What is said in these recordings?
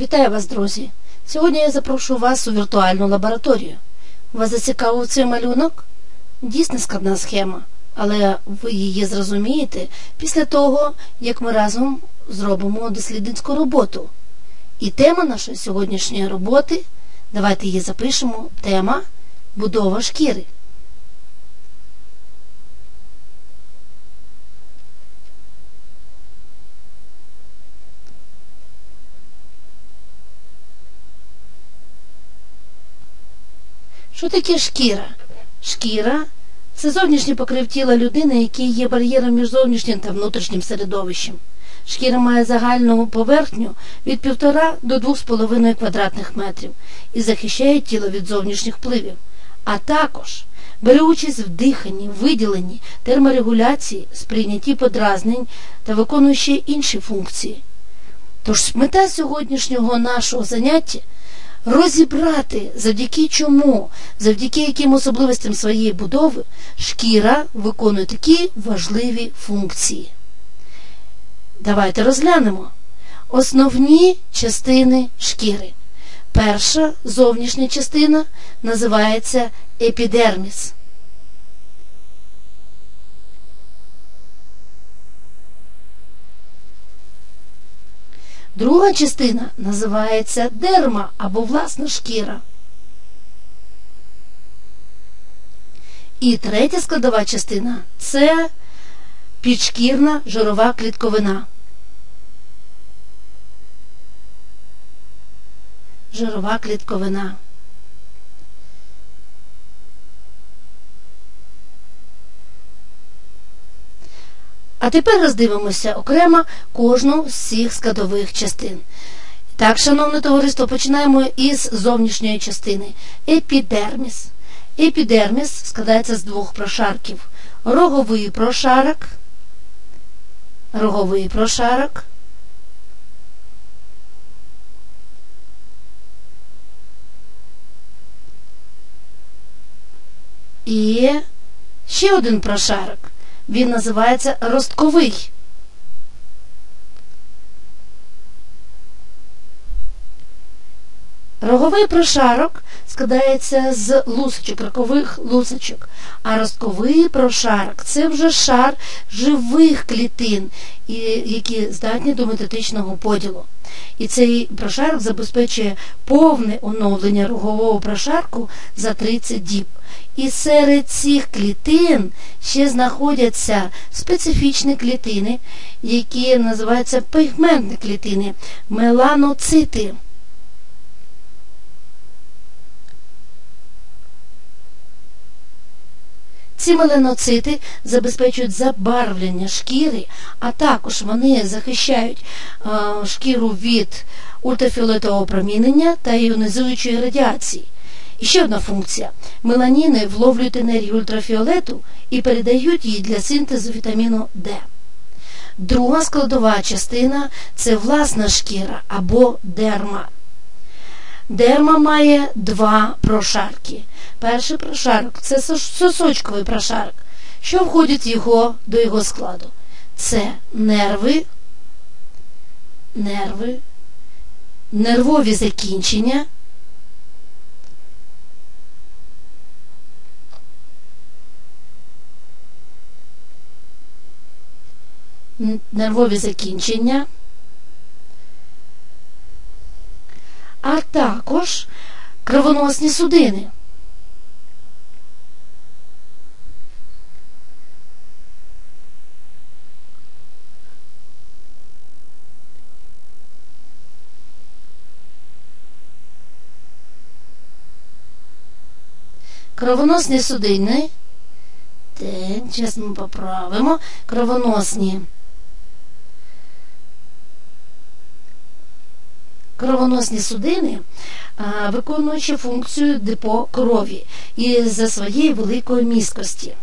Вітаю вас, друзі! Сьогодні я запрошую вас у віртуальну лабораторію. Вас зацікавив цей малюнок? Дійсно складна схема, але ви її зрозумієте після того, як ми разом зробимо дослідницьку роботу. І тема нашої сьогоднішньої роботи, давайте її запишемо, тема будова шкіри. Що таке шкіра? Шкіра це зовнішній покрив тіла людини, який є бар'єром між зовнішнім та внутрішнім середовищем. Шкіра має загальну поверхню від 1,5 до 2,5 квадратних метрів і захищає тіло від зовнішніх впливів, а також бере участь в диханні, виділенні, терморегуляції, сприйнятті подразнень та виконує ще інші функції. Тож мета сьогоднішнього нашого заняття розібрати, завдяки чому, завдяки яким особливостям своєї будови шкіра виконує такі важливі функції. Давайте розглянемо основні частини шкіри. Перша зовнішня частина називається епідерміс. Друга частина називається дерма або власна шкіра. І третя складова частина це підшкірна жирова клітковина. Жирова клітковина. А тепер роздивимося окремо кожну з цих складових частин. Так, шановне товариство, починаємо із зовнішньої частини. Епідерміс. Епідерміс складається з двох прошарків. Роговий прошарок, роговий прошарок і ще один прошарок. Він називається ростковий. Роговий прошарок складається з лусочок, рокових лусочок, а ростковий прошарок це вже шар живих клітин, які здатні до метатичного поділу. І цей прошарок забезпечує повне оновлення рогового прошарку за 30 діб. І серед цих клітин ще знаходяться специфічні клітини, які називаються пігментні клітини, меланоцити. Ці меланоцити забезпечують забарвлення шкіри, а також вони захищають е, шкіру від ультрафіолетового промінення та іонізуючої радіації. І ще одна функція. Меланіни вловлюють енергію ультрафіолету і передають її для синтезу вітаміну Д. Друга складова частина це власна шкіра або дерма. Дерма має два прошарки. Перший прошарок це сосочковий прошарок. Що входить його, до його складу? Це нерви, нерви, нервові закінчення. Нервові закінчення. А також кровоносні судини. Кровоносні судини, так, зараз ми поправимо, кровоносні кровоносні судини, виконуючи функцію депо крові і за своєї великої місткості.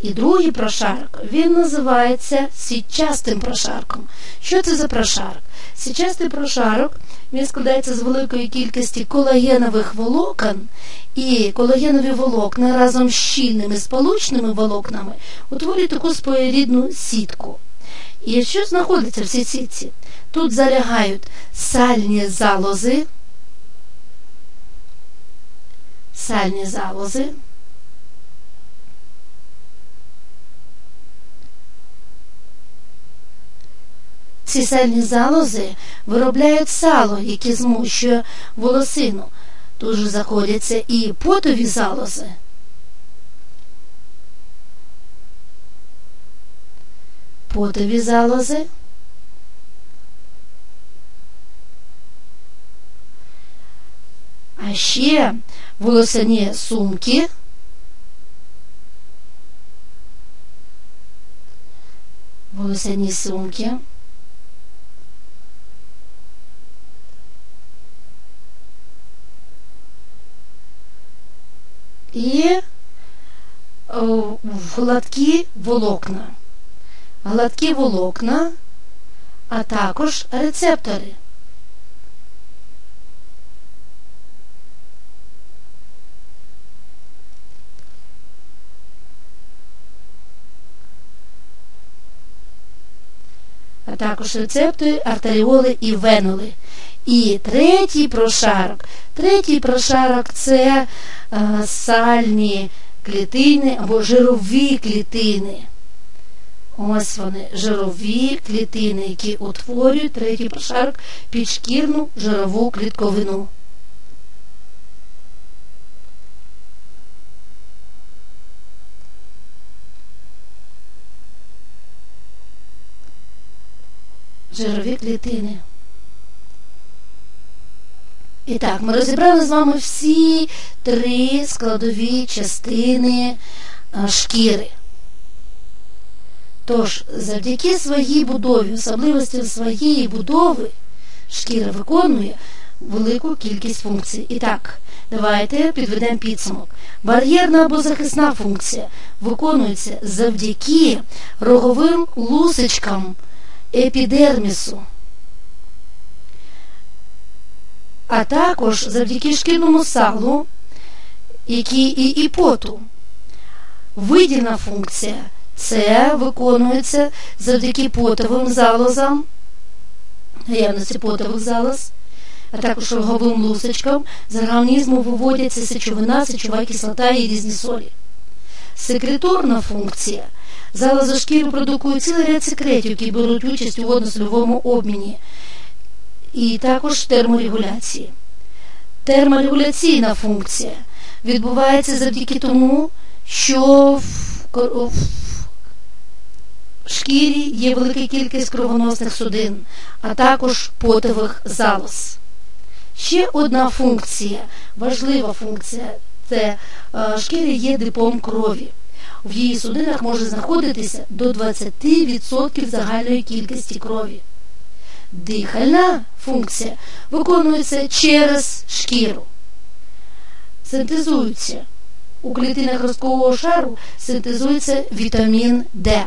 І другий прошарок, він називається сітчастим прошарком. Що це за прошарок? Сітчастий прошарок він складається з великої кількості колагенових волокон, і колагенові волокна разом з щільними сполучними волокнами утворюють таку своєрідну сітку. І що знаходиться в цій сітці? Тут залягають сальні залози, сальні залози. Ці сальні залози виробляють сало, яке змущує волосину. Тут же заходяться і потові залози. Потові залози. А ще волосяні сумки. Волосяні сумки. І гладкі волокна. Гладкі волокна, а також рецептори. А також рецептори, артеріоли і венули. І третій прошарок. Третій прошарок це е, сальні клітини або жирові клітини. Ось вони, жирові клітини, які утворюють третій прошарок підшкірну жирову клітковину. Жирові клітини. І так, ми розібрали з вами всі три складові частини шкіри. Тож, завдяки своїй будові, особливості своєї будови, шкіра виконує велику кількість функцій. І так, давайте підведемо підсумок. Бар'єрна або захисна функція виконується завдяки роговим лусочкам епідермісу а також завдяки шкірному салу, які і, і поту. Видільна функція це виконується завдяки потовим залозам, наявності потових залоз, а також роговим лусочкам з організму виводяться сечовина, сечова кислота і різні солі. Секреторна функція. Залози шкіри продукують цілий ряд секретів, які беруть участь у водно-сольовому обміні і також терморегуляції. Терморегуляційна функція відбувається завдяки тому, що в шкірі є велика кількість кровоносних судин, а також потових залоз. Ще одна функція, важлива функція це е, шкірі є дипом крові. В її судинах може знаходитися до 20% загальної кількості крові. Дихальна функція виконується через шкіру. Синтезується. У клітинах розкового шару синтезується вітамін Д.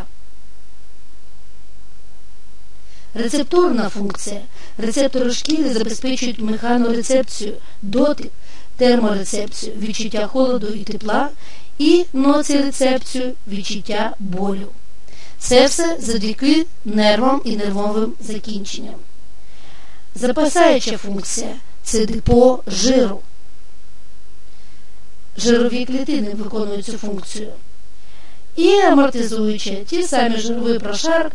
Рецепторна функція. Рецептори шкіри забезпечують механорецепцію, дотик, терморецепцію, відчуття холоду і тепла і ноцирецепцію, відчуття болю. Це все завдяки нервам і нервовим закінченням. Запасаюча функція це депо жиру. Жирові клітини виконують цю функцію. І амортизуючи ті самі жирові прошарок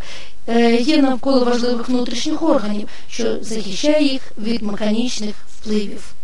е, є навколо важливих внутрішніх органів, що захищає їх від механічних впливів.